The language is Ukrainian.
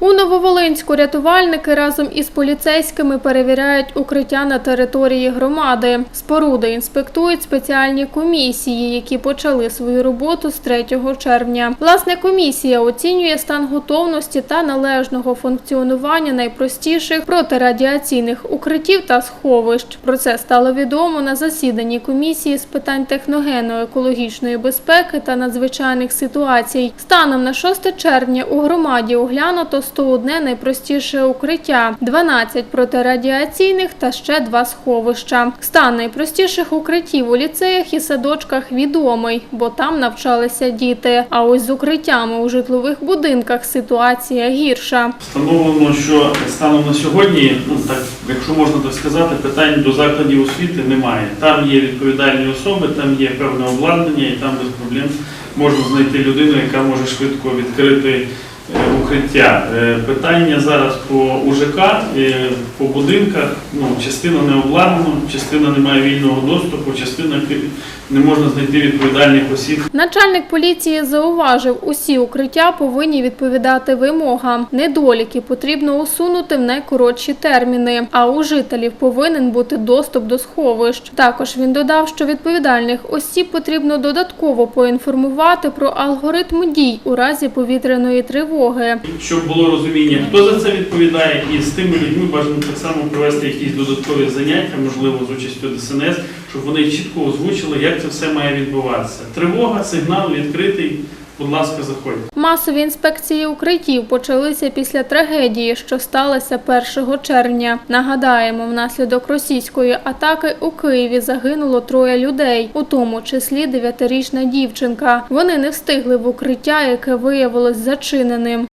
У Нововолинську рятувальники разом із поліцейськими перевіряють укриття на території громади. Споруди інспектують спеціальні комісії, які почали свою роботу з 3 червня. Власне, комісія оцінює стан готовності та належного функціонування найпростіших протирадіаційних укриттів та сховищ. Про це стало відомо на засіданні комісії з питань техногенно-екологічної безпеки та надзвичайних ситуацій. Станом на 6 червня у громаді оглянуто 101 найпростіше укриття, 12 протирадіаційних та ще два сховища. Стан найпростіших укриттів у ліцеях і садочках відомий, бо там навчалися діти. А ось з укриттями у житлових будинках ситуація гірша. Встановлено, що станом на сьогодні, ну так, якщо можна так сказати, питань до закладів освіти немає. Там є відповідальні особи, там є певне обладнання, і там без проблем можна знайти людину, яка може швидко відкрити укриття. Е, Питання зараз по УЖК, е, по будинках, ну, частина не обладнана, частина не має вільного доступу, частина не можна знайти відповідальних осіб. Начальник поліції зауважив, усі укриття повинні відповідати вимогам. Недоліки потрібно усунути в найкоротші терміни, а у жителів повинен бути доступ до сховищ. Також він додав, що відповідальних осіб потрібно додатково поінформувати про алгоритм дій у разі повітряної тривоги. Щоб було розуміння, хто за це відповідає, і з тими людьми бажано так само провести якісь додаткові заняття, можливо, з участю ДСНС, щоб вони чітко озвучили, як це все має відбуватися. Тривога, сигнал відкритий. Будь ласка, заходьте. Масові інспекції укриттів почалися після трагедії, що сталася 1 червня. Нагадаємо, внаслідок російської атаки у Києві загинуло троє людей, у тому числі дев'ятирічна дівчинка. Вони не встигли в укриття, яке виявилось зачиненим.